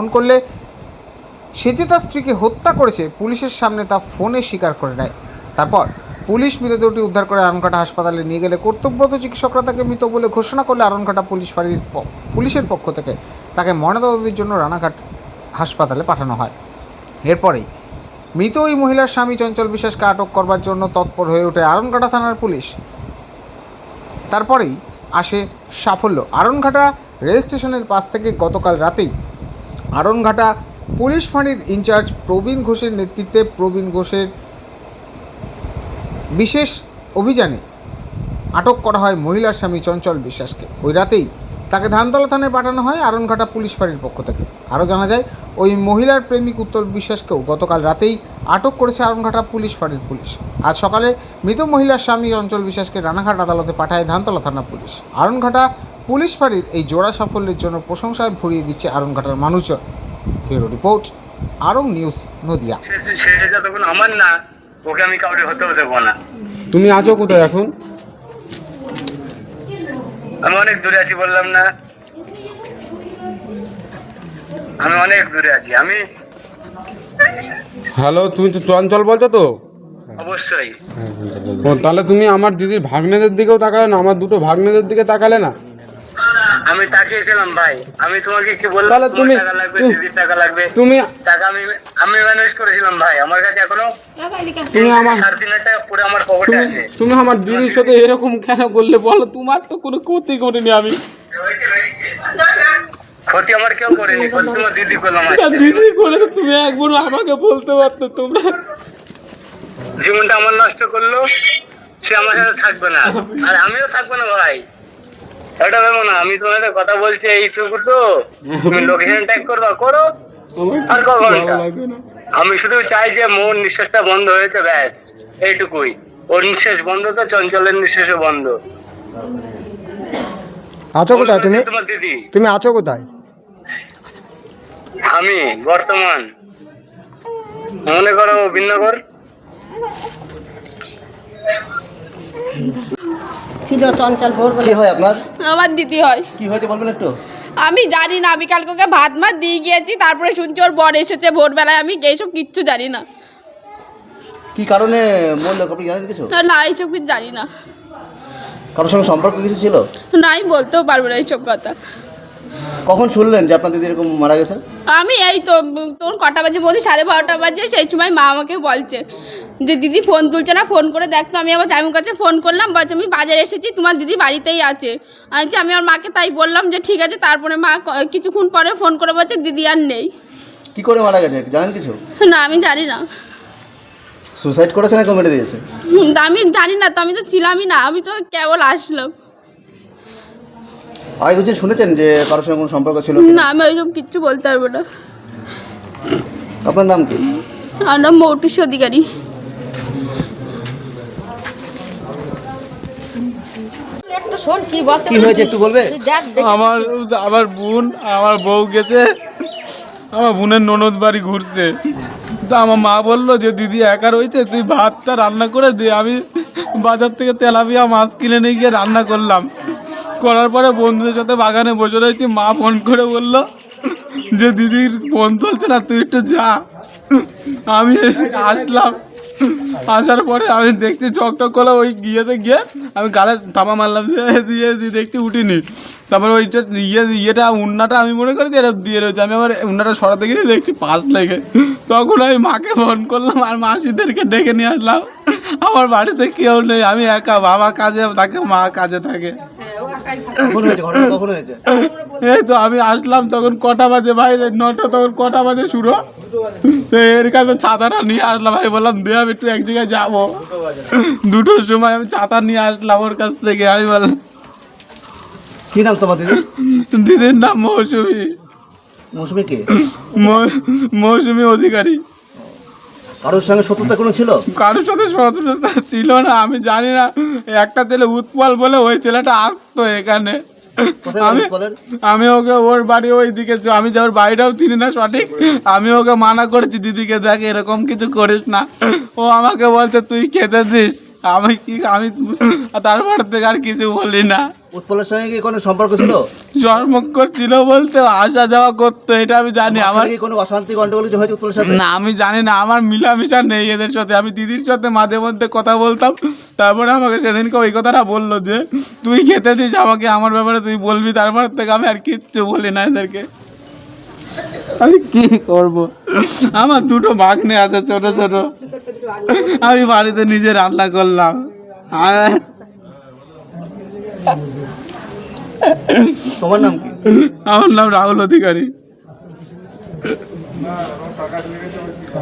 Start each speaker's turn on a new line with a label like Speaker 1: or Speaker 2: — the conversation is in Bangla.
Speaker 1: ফোন করলে সে যে তার স্ত্রীকে হত্যা করেছে, পুলিশের সামনে তা ফোনে স্বীকার করে নেয়। তারপর পুলিশ মৃতদেহটি উদ্ধার করে আরনকাটা হাসপাতালে নিয়ে গেলে কর্তব্যরত চিকিৎসকরা তাকে মৃত বলে ঘোষণা করলে আরনকাটা পুলিশ ফাঁড়ির পুলিশের পক্ষ থেকে তাকে ময়নাতদন্তের জন্য রানাঘাট হাসপাতালে পাঠানো হয়। এরপরেই মৃত ওই মহিলার স্বামী চঞ্চল বিশ্বাসকে আটক করবার জন্য তৎপর হয়ে ওঠে আরনঘাটা থানার পুলিশ। তারপরেই আসে সাফল্য। আরনঘাটা রেল স্টেশনের পাশ থেকে গতকাল রাতেই আরনঘাটা পুলিশ ফাঁড়ির ইনচার্জ প্রবীণ ঘোষের নেতৃত্বে প্রবীণ ঘোষের বিশেষ অভিযানে আটক করা হয় মহিলার স্বামী চঞ্চল বিশ্বাসকে। ওই রাতেই তাকে ধানতলা থানায় পাঠানো হয় আরনঘাটা পুলিশ ফাঁড়ির পক্ষ থেকে। আরও জানা যায়, ওই মহিলার প্রেমিক উত্তর বিশ্বাসকেও গতকাল রাতেই আটক করেছে আরনঘাটা পুলিশ ফাঁড়ির পুলিশ। আজ সকালে মৃত মহিলার স্বামী চঞ্চল বিশ্বাসকে রানাঘাট আদালতে পাঠায় ধানতলা থানা পুলিশ। আরনঘাটা পুলিশ ফাঁড়ির এই জোড়া সাফল্যের জন্য প্রশংসায় ভরিয়ে দিচ্ছে আরনঘাটার মানুষজন। Bureau report Aarong news Nadia.
Speaker 2: সে- সে যতক্ষণ আমার না ওকে আমি কাউকে হতেও দেবো না।
Speaker 3: তুমি আছো কোথায় এখন?
Speaker 2: আমি অনেক দূরে আছি বললাম না। আমি অনেক দূরে আছি। আমি
Speaker 3: হ্যালো তুমি তো চঞ্চল বলছো তো?
Speaker 2: অবশ্যই।
Speaker 3: তাহলে তুমি আমার দিদির ভাগ্নেদের দিকেও তাকালে না? আমার দুটো ভাগ্নেদের দিকে তাকালে না?
Speaker 2: আমি তাকিয়েছিলাম ভাই। আমি তোমাকে কি বললাম?
Speaker 3: তাহলে তুমি-
Speaker 2: টাকা লাগবে দিদির টাকা লাগবে।
Speaker 3: তুমি
Speaker 2: টাকা আমি আমি ম্যানেজ করেছিলাম ভাই। আমার কাছে এখনও
Speaker 3: তুমি আমার
Speaker 2: সাড়ে তিন হাজার টাকা পুরো আমার পকেটে আছে।
Speaker 3: তুমি আমার দিদির সাথে এরকম কেন করলে বলো? তোমার তো কোনো ক্ষতি করিনি আমি।
Speaker 2: ক্ষতি আমার কেউ করেনি ক্ষতি তোমার দিদি
Speaker 3: দিদি করে তো তুমি একবার আমাকে বলতে পারতো তোমরা
Speaker 2: জীবনটা আমার নষ্ট করল সে আমার সাথে থাকবে না। আর আমিও থাকব না ভাই। এটা ভেবো না আমি তোমার সাথে কথা বলছি এইটুকু তো। তুমি লোকেশন ট্যাগ করবা করো। আর ক ঘণ্টা?
Speaker 3: ভালো লাগে না?
Speaker 2: আমি শুধু চাই যে মোর নিঃশ্বাসটা বন্ধ হয়েছে ব্যাস এইটুকুই। ওর নিঃশ্বাস বন্ধ তো চঞ্চলের নিঃশ্বাসও বন্ধ।
Speaker 4: আছো কোথায় তুমি?
Speaker 2: তোমার দিদি।
Speaker 4: তুমি আছো কোথায়?
Speaker 2: আমি বর্তমান। মনে করো ভিন্নগর
Speaker 5: ছিল চঞ্চল ভোর
Speaker 6: কি হয় আপনার?
Speaker 7: আমার দিদি হয়।
Speaker 6: কি হয়েছে বলবেন একটু?
Speaker 7: আমি জানি না আমি কালকে ওকে ভাত মাত দিয়ে গিয়েছি তারপরে শুনছি ওর বর এসেছে ভোরবেলায় আমি এইসব কিচ্ছু জানি না।
Speaker 6: কি কারণে মরলো আপনি জানেন কিছু?
Speaker 7: না এইসব কিছু জানি না।
Speaker 6: কারোর সঙ্গে সম্পর্ক কিছু ছিল?
Speaker 7: না আমি বলতেও পারব না এইসব কথা।
Speaker 6: কখন শুনলেন যে আপনার দিদি এরকম মারা গেছে?
Speaker 7: আমি এই তো তোর কটা বাজে বলছি সাড়ে বারোটা বাজে সেই সময় মা আমাকে বলছে যে দিদি ফোন তুলছে না ফোন করে দেখতো আমি আমার জামির কাছে ফোন করলাম বলছে আমি বাজারে এসেছি তোমার দিদি বাড়িতেই আছে। আমি বলছি, আমি আমার মাকে তাই বললাম যে ঠিক আছে তারপরে মা কিছুক্ষণ পরে ফোন করে বলছে দিদি আর নেই।
Speaker 6: কি করে মারা গেছে? জানেন কিছু?
Speaker 7: না আমি জানি না।
Speaker 6: সুসাইড করেছে না কমেডি দিয়েছে?
Speaker 7: আমি জানি না তো আমি তো ছিলামই না আমি তো কেবল আসলাম।
Speaker 6: আগে কিছু শুনেছেন যে কারোর সঙ্গে কোনো সম্পর্ক ছিল
Speaker 7: না আমি ওইসব কিচ্ছু বলতে পারব না।
Speaker 6: আপনার নাম কি?
Speaker 7: আমার নাম মৌটুস অধিকারী।
Speaker 5: একটু শোন কি বলতে
Speaker 6: কি হয়েছে একটু বলবে?
Speaker 3: আমার আমার বোন আমার বউ গেছে। আমার বোনের ননদ বাড়ি ঘুরতে। তো আমার মা বলল যে দিদি একা রয়েছে তুই ভাতটা রান্না করে দে। আমি বাজার থেকে তেলাপিয়া মাছ কিনে নিয়ে গিয়ে রান্না করলাম। করার পরে বন্ধুদের সাথে বাগানে বসে রয়েছি মা ফোন করে বলল যে দিদির ফোন তুলছে না তুই একটু যা। আমি আসলাম। আসার পরে আমি দেখছি চক টক করে ওই গিয়েতে গিয়ে আমি গালে থাপা মারলাম, দিয়ে দেখছি উঠিনি। তারপরে ওইটা ইয়ে ইয়েটা, উন্নাটা আমি মনে করি এটা দিয়ে রয়েছে। আমি আবার উন্নাটা সরাতে গিয়ে দেখছি পাশ লেগে। তখন আমি মাকে ফোন করলাম, আর মাসিদেরকে ডেকে নিয়ে আসলাম। আমার বাড়িতে কেউ নেই, আমি একা, বাবা কাজে থাকে মা কাজে থাকে।
Speaker 6: কখন হয়েছে ঘটনা? কখন হয়েছে?
Speaker 3: এই তো আমি আসলাম তখন কটা বাজে ভাই নটা তখন কটা বাজে শুরু। তো এর কাছে ছাতাটা নিয়ে আসলাম ভাই বললাম দে আমি একটু এক জায়গায় যাব। দুটোর সময় আমি ছাতা নিয়ে আসলাম ওর কাছ থেকে আমি বললাম
Speaker 6: কি নাম তোমার দিদি?
Speaker 3: দিদির নাম মৌসুমি।
Speaker 6: মৌসুমি কে?
Speaker 3: মৌসুমি অধিকারী।
Speaker 6: কারোর সঙ্গে শত্রুতা কোনো ছিল?
Speaker 3: কারোর সাথে শত্রুতা ছিল না আমি জানি না একটা ছেলে উৎপল বলে ওই ছেলেটা আসতো এখানে। আমি আমি ওকে ওর বাড়ি ওই দিকে আমি যে ওর বাড়িটাও চিনি না সঠিক আমি ওকে মানা করেছি দিদিকে দেখ এরকম কিছু করিস না। ও আমাকে বলছে তুই খেতে দিস। আমি কি আমি তারপর থেকে আর কিছু বলি না।
Speaker 6: উৎপলের সঙ্গে কি কোনো সম্পর্ক ছিল?
Speaker 3: জন্ম করছিল বলতে আসা যাওয়া করতো এটা আমি জানি। আমার
Speaker 6: কি কোনো অশান্তি গন্ডগোল হয়েছে উৎপলের সাথে?
Speaker 3: না আমি জানি না আমার মিলামিশা নেই এদের সাথে। আমি দিদির সাথে মাঝে মধ্যে কথা বলতাম তারপরে আমাকে সেদিনকে ওই কথাটা বলল যে তুই খেতে দিস আমাকে আমার ব্যাপারে তুই বলবি তারপর থেকে আমি আর কিচ্ছু বলি না এদেরকে। আমি কি করব? আমার দুটো ভাগ্নে আছে ছোট ছোট। আমি বাড়িতে নিজে রান্না করলাম। আর
Speaker 6: তোমার নাম কি?
Speaker 3: আমার নাম রাহুল অধিকারী।